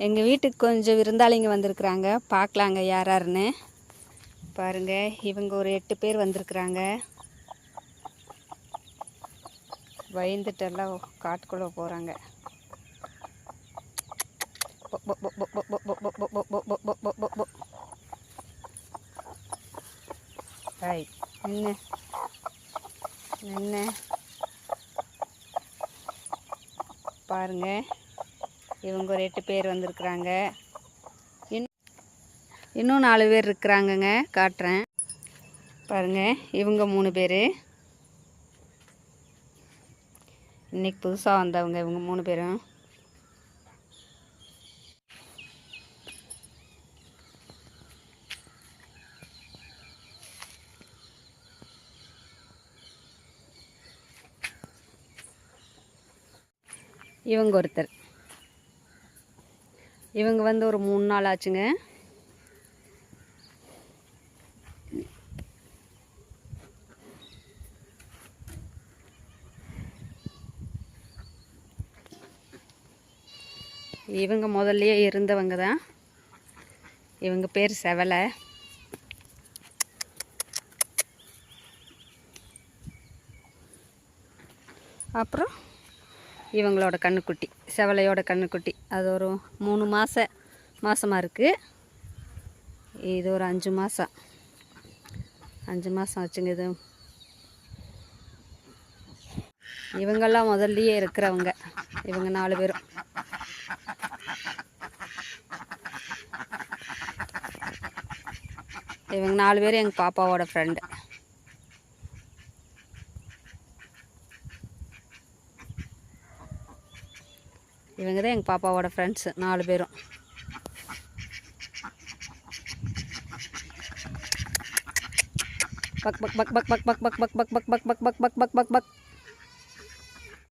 எங்கள் வீட்டுக்கு கொஞ்சம் விருந்தாளிங்க வந்திருக்குறாங்க பார்க்கலாங்க யார் யாருன்னு பாருங்கள் இவங்க ஒரு எட்டு பேர் வந்திருக்குறாங்க பயந்துட்டெல்லாம் காட்டுக்குள்ளே போகிறாங்க ஹாய் என்ன என்ன பாருங்கள் இவங்க ஒரு எட்டு பேர் வந்திருக்குறாங்க. இன் இன்னும் நாலு பேர் இருக்கிறாங்கங்க காட்டுறேன். பாருங்கள் இவங்க மூணு பேர். இன்னைக்கு புதுசாக வந்தவங்க இவங்க மூணு பேரும். இவங்க ஒருத்தர். இவங்க வந்து ஒரு மூணு நாள் ஆச்சுங்க. இவங்க முதல்லையே இருந்தவங்க தான். இவங்க பேர் செவலை. அப்புறம்? இவங்களோட கண்ணுக்குட்டி செவலையோட கண்ணுக்குட்டி. அது ஒரு மூணு மாத மாதமாக இருக்குது இது ஒரு அஞ்சு மாதம் அஞ்சு மாதம் வச்சுங்க இது. இவங்கெல்லாம் முதல்லையே இருக்கிறவங்க. இவங்க நாலு பேரும். இவங்க நாலு பேரும் எங்கள் பாப்பாவோட ஃப்ரெண்டு இவங்க தான் எங்கள் பாப்பாவோட ஃப்ரெண்ட்ஸு நாலு பேரும் பக் பக் பக் பக் பக் பக் பக் பக் பக் பக் பக் பக் பக் பக் பக் பக்